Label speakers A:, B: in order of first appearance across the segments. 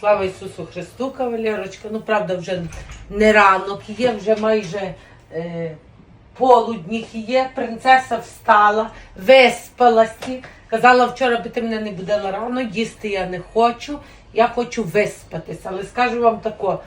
A: Слава Ісусу Христу, кавалерочка. Ну, правда, вже не ранок є, вже майже е, полудніх є. Принцеса встала, виспалася. Казала вчора, би ти мене не будила рано, їсти я не хочу, я хочу виспатися. Але скажу вам тако,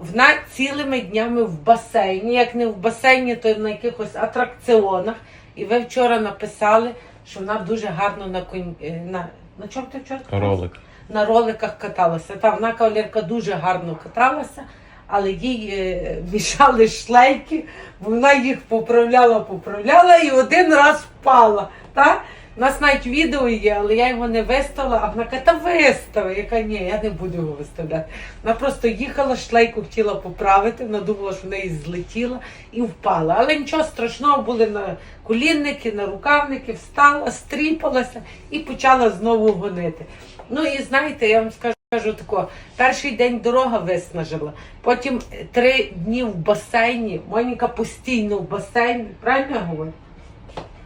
A: вона цілими днями в басейні. Як не в басейні, то на якихось атракціонах. І ви вчора написали, що вона дуже гарно на конь... е, на, на чому ти вчора?
B: Ролик.
A: На роликах каталася. Та вона кавалерка дуже гарно каталася, але їй е, мішали шлейки, вона їх поправляла, поправляла і один раз впала. Та? У нас навіть відео є, але я його не виставила, а вона каже, та вистави. Яка ні, я не буду його виставляти. Вона просто їхала, шлейку хотіла поправити, вона думала, що в неї злетіла і впала. Але нічого страшного, були на колінники, на рукавники, встала, стріпалася і почала знову гонити. Ну і знаєте, я вам скажу. Кажу тако, перший день дорога виснажила, потім три дні в басейні. Моніка постійно в басейні. Правильно я говорю?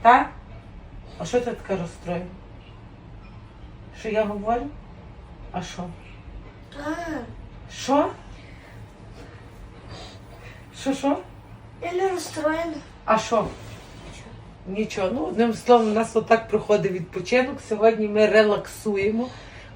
A: Так? А що ти така розстроєна? Що я говорю? А що? Що? Що що?
C: я не розстроєна.
A: А що? Нічого. Ну, одним словом, у нас отак проходить відпочинок. Сьогодні ми релаксуємо.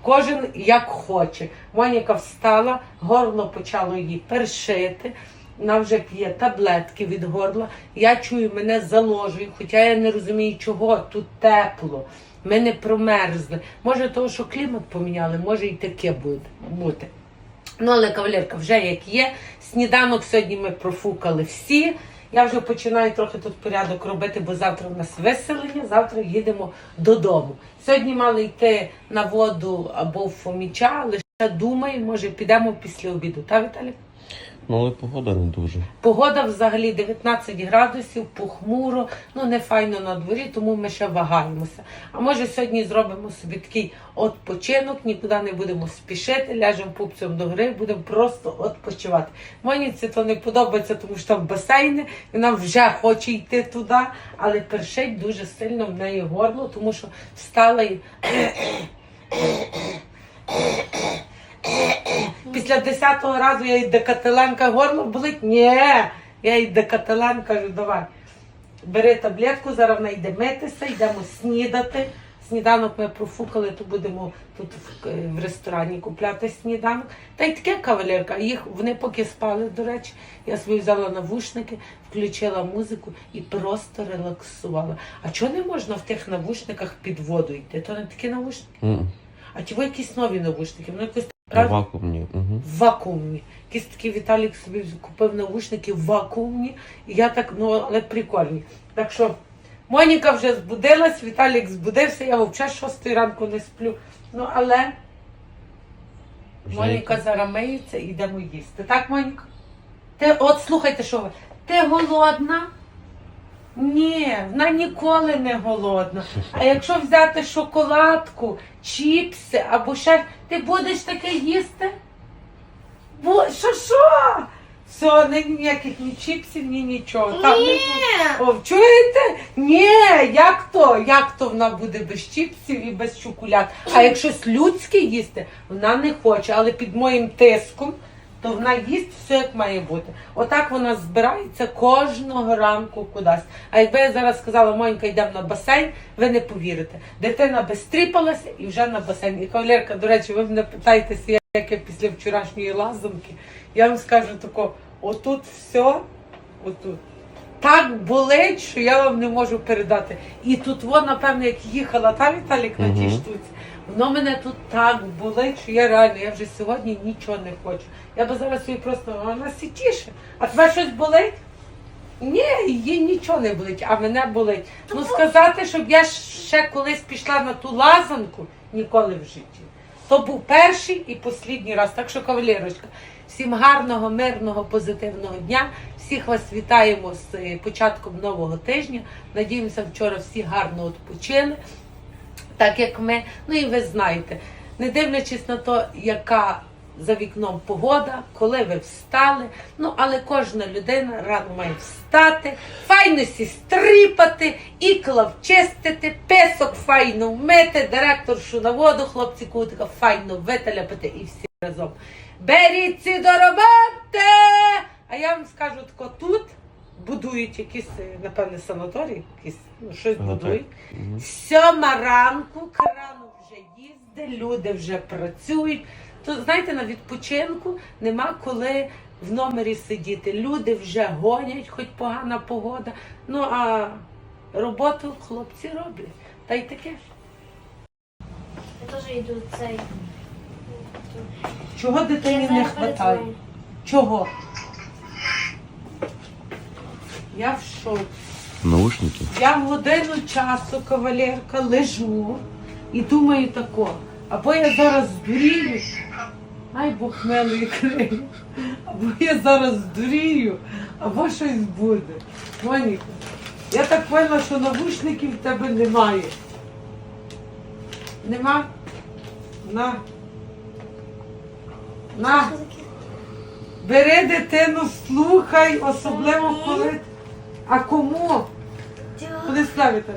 A: Кожен як хоче. Моніка встала, горло почало їй першити. Вона вже п'є таблетки від горла. Я чую, мене заложує, хоча я не розумію, чого тут тепло. Ми не промерзли. Може, того, що клімат поміняли, може і таке буде бути. Ну, але кавалерка, вже як є. Сніданок сьогодні ми профукали всі. Я вже починаю трохи тут порядок робити, бо завтра у нас виселення, завтра їдемо додому. Сьогодні мали йти на воду або в Фоміча, лише думаю, може підемо після обіду. Та, Віталій?
B: Ну, але погода не дуже.
A: Погода взагалі 19 градусів, похмуро, ну не файно на дворі, тому ми ще вагаємося. А може сьогодні зробимо собі такий відпочинок, нікуди не будемо спішити, ляжемо пупцем до гри, будемо просто відпочивати. Моніці то не подобається, тому що там басейни, вона вже хоче йти туди, але першить дуже сильно в неї горло, тому що встала і. Після 10-го разу я їй декателенка горло болить. Ні, я їй декателен кажу, давай. Бери таблетку, зараз вона йде митися, йдемо снідати. Сніданок ми профукали, то будемо тут в, в ресторані купляти сніданок. Та й таке кавалерка. Їх вони поки спали, до речі. Я собі взяла навушники, включила музику і просто релаксувала. А чого не можна в тих навушниках під воду йти? То не такі навушники?
B: М.
A: А ви якісь нові навушники? Вони якось правда?
B: вакуумні. Угу.
A: вакуумні. Якийсь такий Віталік собі купив наушники вакуумні, і я так, ну, але прикольні. Так що Моніка вже збудилась, Віталік збудився, я взагалі з шостої ранку не сплю. Ну, але Моніка зараз миється і йдемо їсти. Так, Моніка? Ти, от слухайте, що ви. Ти голодна? Ні, вона ніколи не голодна. А якщо взяти шоколадку, чіпси або ще, ти будеш таке їсти? Бо що що? Все, ні, ніяких ні чіпсів, ні нічого. Там,
C: Ні.
A: О, чуєте? Ні, як то? Як то вона буде без чіпсів і без чоколад? А якщо щось людське їсти, вона не хоче, але під моїм тиском, то вона їсть все як має бути. Отак вона збирається кожного ранку кудись. А якби я зараз сказала, Монька, йдемо на басейн, ви не повірите. Дитина безстріпалася і вже на басейн. І кавалерка, до речі, ви мене питаєтеся, як я після вчорашньої лазумки. Я вам скажу тако, отут все, отут. Так болить, що я вам не можу передати. І тут воно, напевно, як їхала та Віталік на тій
B: Мгм.
A: штуці. Воно мене тут так болить, що я реально, я вже сьогодні нічого не хочу. Я би зараз собі просто, вона сітіше. А тебе щось болить? Ні, їй нічого не болить, а мене болить. Ну сказати, щоб я ще колись пішла на ту лазанку, ніколи в житті. То був перший і останній раз. Так що, кавалерочка, всім гарного, мирного, позитивного дня. Всіх вас вітаємо з е, початком нового тижня. Надіємося, вчора всі гарно відпочили, так як ми. Ну і ви знаєте, не дивлячись на те, яка за вікном погода, коли ви встали. Ну, але кожна людина рано має встати, файно сі стріпати, ікла вчистити, песок файно вмити, директоршу на воду, хлопці кутика файно виталяпати і всі. разом. Беріться до роботи! А я вам скажу тако, тут будують якісь, напевне, санаторій, якісь, ну, щось
B: Ага,
A: будують. Сьома ранку, кран вже їздить, люди вже працюють. То знаєте, на відпочинку нема коли в номері сидіти. Люди вже гонять, хоч погана погода. Ну а роботу хлопці роблять. Та й таке.
C: Я теж йду цей.
A: Чого дитині не вистачає? Чого? Я в шоці.
B: Наушники?
A: Я годину часу, кавалерка, лежу і думаю тако, або я зараз здурію, ай Бог милий криє, або я зараз здурію, або щось буде. Моніка, я так поняла, що навушників в тебе немає. Нема? На. На. Бери дитину, слухай, особливо коли. А кому? Куди ставити?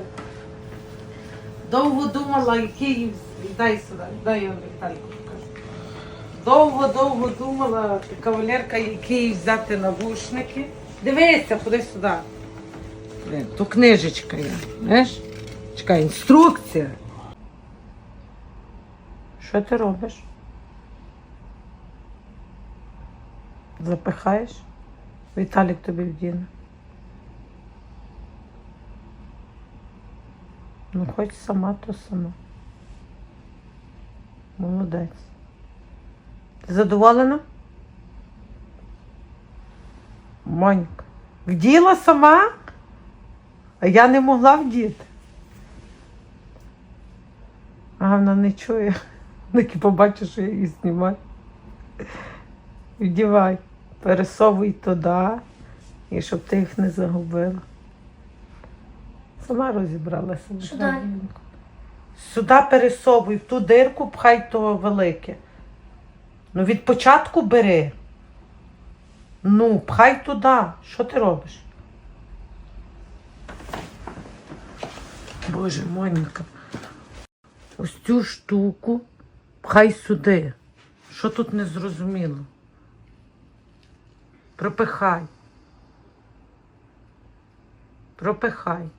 A: Довго думала, який їм- дай сюди, дай я Віталіку покажу. Довго, довго думала кавалерка, який взяти навушники. Дивися, куди сюди. Блін, То книжечка є. Знаєш? Чекай, інструкція. Що ти робиш? Запихаєш? Віталік тобі вдіне. Ну, хоч сама, то сама. Молодець. Задоволена? Монька. Вділа сама, а я не могла вдіти. А вона не чує. Таки побачиш, що я її знімаю. Вдівай, пересовуй туди, і щоб ти їх не загубила. Сама розібралася.
C: Що далі?
A: Віталіївна. Сюди пересовуй, в ту дирку пхай то велике. Ну від початку бери. Ну, пхай туди. Що ти робиш? Боже, Моніка. Ось цю штуку пхай сюди. Що тут не зрозуміло? Пропихай. Пропихай.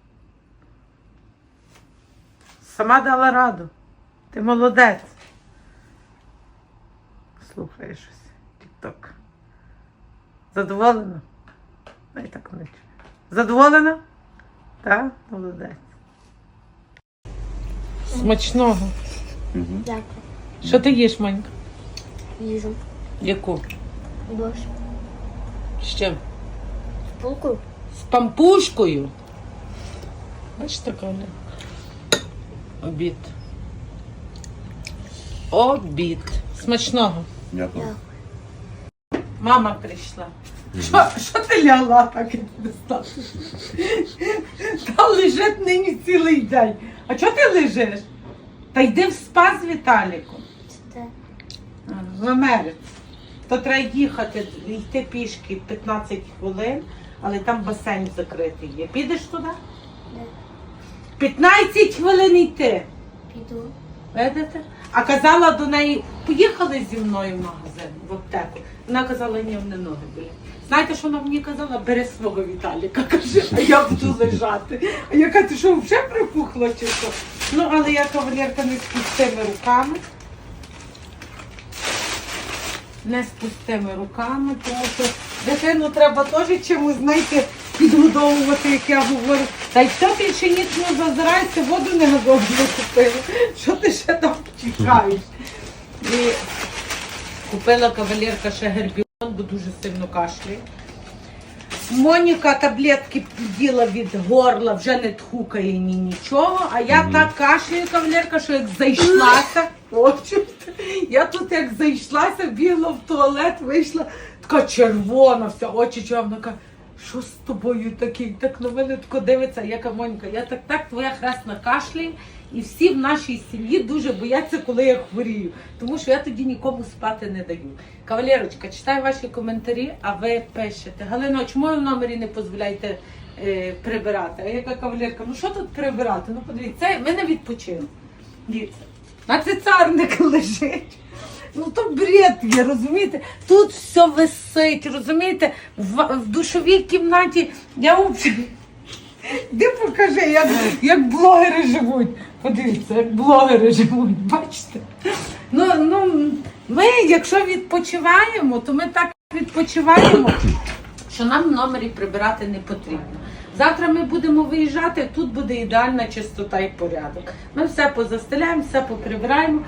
A: Сама дала раду. Ти молодець. Слухай щось. Тік-ток. Задоволена? Дай так не. Задоволена? Так, молодець. Смачного.
C: Дякую.
A: Що ти їш, Манька?
C: Їжу.
A: Яку?
C: Борщ.
A: З чим?
C: Булку.
A: З пампушкою. Бачите, Коля? Обід. Обід. Смачного.
B: Дякую.
A: Мама прийшла. Що, що ти ляла так, як не стала? Та лежить нині цілий день. А чого ти лежиш? Та йди в спа з Віталіком. В Америці. То треба їхати, йти пішки 15 хвилин, але там басейн закритий є. Підеш туди?
C: Де?
A: 15 хвилин йти.
C: Піду.
A: Видите? А казала до неї, поїхали зі мною в магазин, в аптеку. Вона казала, ні, в мене ноги болять. Знаєте, що вона мені казала? Бери свого Віталіка, каже, а я буду лежати. А я кажу, ти що вже припухла чи що? Ну, але я кавалерка не з пустими руками. Не з пустими руками, тому що дитину треба теж чимось, знаєте, підгодовувати, як я говорю. Та й що ти ще ніч не зазираєшся, воду не газову купила. Що ти ще там чекаєш? І купила кавалерка ще гербіон, бо дуже сильно кашляє. Моніка таблетки піділа від горла, вже не тхукає ні нічого. А я так кашляю, кавалерка, що як зайшлася, О, я тут як зайшлася, бігла в туалет, вийшла така червона, вся очі чорна. Каже, що з тобою такий? Так на мене тако дивиться, я кажу, Моніка, я так так твоя хресна кашляє, і всі в нашій сім'ї дуже бояться, коли я хворію. Тому що я тоді нікому спати не даю. Кавалерочка, читаю ваші коментарі, а ви пишете. Галино, чому ви в номері не дозволяєте е, прибирати? А яка кавалерка, ну що тут прибирати? Ну подивіться, ми не відпочинок. Дивіться, на цицарник лежить. Ну то туалет є, розумієте? Тут все висить, розумієте? В, в душовій кімнаті я взагалі. Де покажи, як, як блогери живуть. Подивіться, як блогери живуть, бачите? Ну, ну, ми, якщо відпочиваємо, то ми так відпочиваємо, що нам в номері прибирати не потрібно. Завтра ми будемо виїжджати, тут буде ідеальна чистота і порядок. Ми все позастеляємо, все поприбираємо.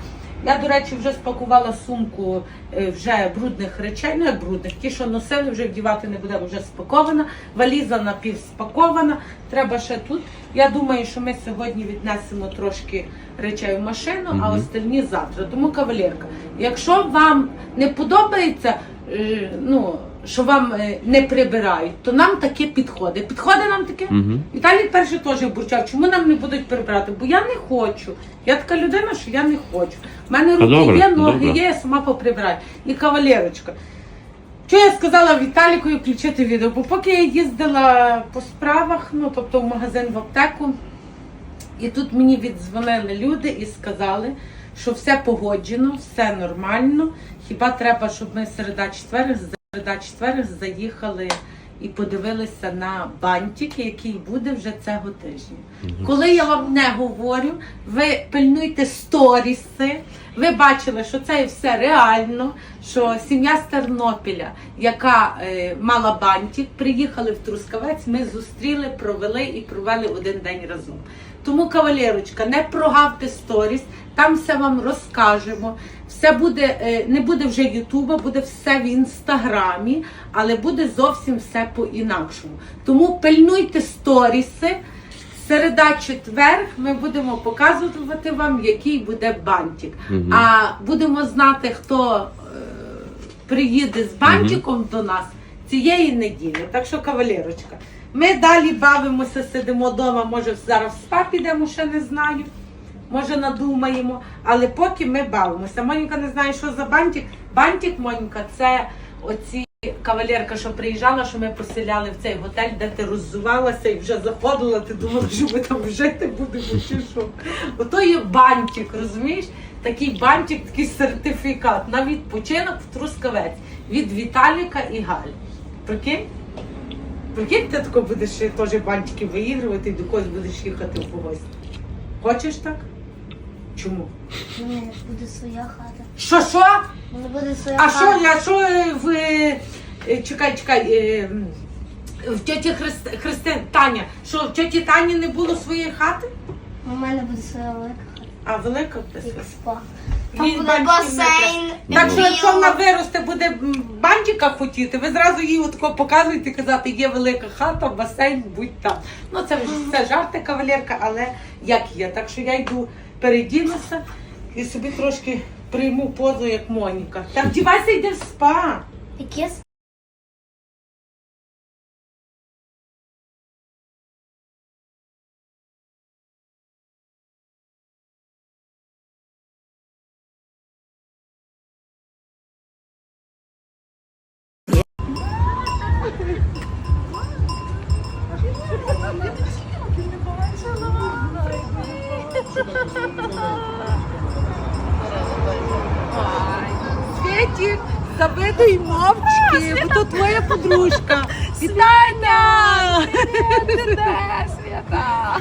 A: Я, до речі, вже спакувала сумку е, вже брудних речей, ну як брудних, ті, що носили, вже вдівати не будемо, вже спакована. Валіза напівспакована. Треба ще тут. Я думаю, що ми сьогодні віднесемо трошки речей в машину, а остальні завтра. Тому кавалерка, якщо вам не подобається, е, ну що вам е, не прибирають, то нам таке підходить. Підходить нам таке?
B: Угу.
A: Віталій перший теж бурчав, чому нам не будуть прибирати? Бо я не хочу. Я така людина, що я не хочу. У мене руки
B: добре,
A: є, ноги
B: добре.
A: є, я сама поприбираю. І кавалерочка. Що я сказала Віталіку включити відео? Бо поки я їздила по справах, ну тобто в магазин в аптеку, і тут мені віддзвонили люди і сказали, що все погоджено, все нормально. Хіба треба, щоб ми середа четвер, середа четвер заїхали і подивилися на бантик, який буде вже цього тижня. Коли я вам не говорю, ви пильнуйте сторіси. Ви бачили, що це все реально. Що сім'я з Тернопіля, яка е, мала бантик, приїхали в Трускавець. Ми зустріли, провели і провели один день разом. Тому, кавалерочка, не прогавте сторіс, там все вам розкажемо. Все буде, е, не буде вже Ютуба, буде все в інстаграмі, але буде зовсім все по-інакшому. Тому пильнуйте сторіси. Середа четвер ми будемо показувати вам, який буде бантик.
B: Мгм.
A: А будемо знати, хто е, приїде з бантиком до нас цієї неділі. Так що, кавалерочка, ми далі бавимося, сидимо вдома. Може, зараз в спа підемо, ще не знаю. Може, надумаємо, але поки ми бавимося. Моніка не знає, що за бантик. Бантик, Моніка, це оці кавалерка, що приїжджала, що ми поселяли в цей готель, де ти роззувалася і вже заходила, ти думала, що ми там жити будемо чи що. Ото є бантик, розумієш? Такий бантик, такий сертифікат на відпочинок в Трускавець від Віталіка і Галі. Прикинь? Прикинь, ти тако будеш теж бантики виігрувати і до когось будеш їхати в когось. Хочеш так? Чому?
C: У мене буде своя хата.
A: Що, що?
C: У мене буде своя
A: А
C: хата.
A: що, я що е, в. е, е, Чекай, чекай. е, м, В тьоті Христ, Христи, Таня, що в тьоті Тані не було своєї хати?
C: У мене буде своя велика хата.
A: А велика
C: Як спа.
A: Їй
C: буде
A: бантиків не
C: басейн.
A: Так що, якщо вона виросте, буде м, бантика хотіти, ви зразу їй отако показуєте, казати, є велика хата, басейн, будь там. Ну це вже все жарти, кавалерка, але як є. Так що я йду передінуся і собі трошки прийму позу, як Моніка. Так вдівайся, йди в спа.
C: Яке
A: Ти мовчки, бо то твоя подружка. Вітання! Свята!